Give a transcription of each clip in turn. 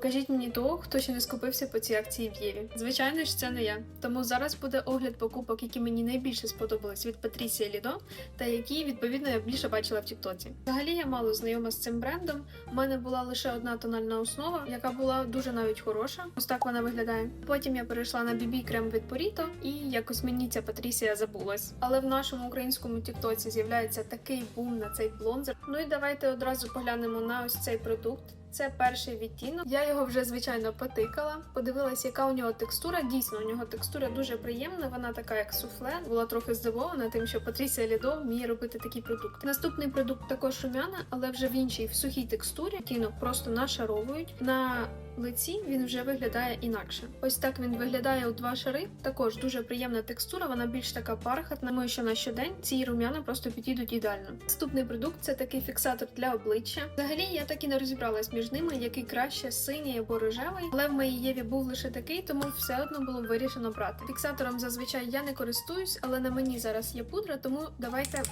Покажіть мені того, хто ще не скупився по цій акції в Єві. Звичайно ж, це не я. Тому зараз буде огляд покупок, які мені найбільше сподобались від Патрісія Лідо, та які відповідно я більше бачила в Тіктоці. Взагалі я мало знайома з цим брендом. У мене була лише одна тональна основа, яка була дуже навіть хороша. Ось так вона виглядає. Потім я перейшла на BB крем від Поріто, і якось мені ця Патрісія забулась. Але в нашому українському Тіктоці з'являється такий бум на цей блонзер. Ну і давайте одразу поглянемо на ось цей продукт. Це перший відтінок. Я його вже звичайно потикала. Подивилась, яка у нього текстура. Дійсно, у нього текстура дуже приємна. Вона така, як суфле. Була трохи здивована тим, що Патрісія Лідо вміє робити такий продукт. Наступний продукт також румяна, але вже в іншій в сухій текстурі. Відтінок просто нашаровують. На лиці він вже виглядає інакше. Ось так він виглядає у два шари. Також дуже приємна текстура, вона більш така бархатна. Думаю, що на щодень ці рум'яна просто підійдуть ідеально. Наступний продукт це такий фіксатор для обличчя. Взагалі я так і не розібралась між ними, який краще синій або рожевий. Але в моїй Єві був лише такий, тому все одно було вирішено брати. Фіксатором зазвичай я не користуюсь, але на мені зараз є пудра, тому давайте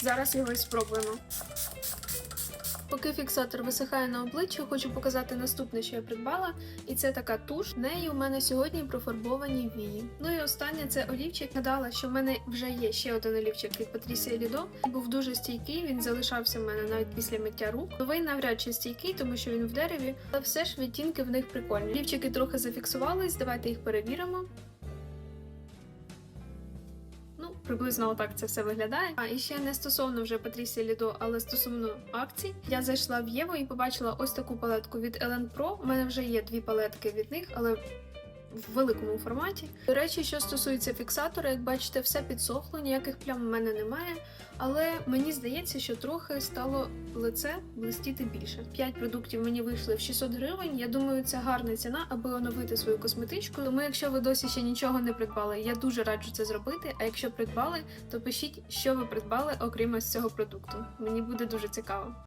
зараз його і спробуємо. Поки фіксатор висихає на обличчі, хочу показати наступне, що я придбала, і це така туш. В неї у мене сьогодні профарбовані вії. Ну і останнє це олівчик. Гадала, що в мене вже є ще один олівчик від Patricia Lido. Був дуже стійкий, він залишався в мене навіть після миття рук. Новий навряд чи стійкий, тому що він в дереві, але все ж відтінки в них прикольні. Олівчики трохи зафіксувались, давайте їх перевіримо. Приблизно отак це все виглядає. А і ще не стосовно вже Патрісі Лідо, але стосовно акцій. Я зайшла в Єву і побачила ось таку палетку від Елен Про. У мене вже є дві палетки від них, але в великому форматі. До речі, що стосується фіксатора, як бачите, все підсохло, ніяких плям в мене немає. Але мені здається, що трохи стало лице блистіти більше. П'ять продуктів мені вийшли в 600 гривень. Я думаю, це гарна ціна, аби оновити свою косметичку. Тому, якщо ви досі ще нічого не придбали, я дуже раджу це зробити. А якщо придбали, то пишіть, що ви придбали, окрім ось цього продукту. Мені буде дуже цікаво.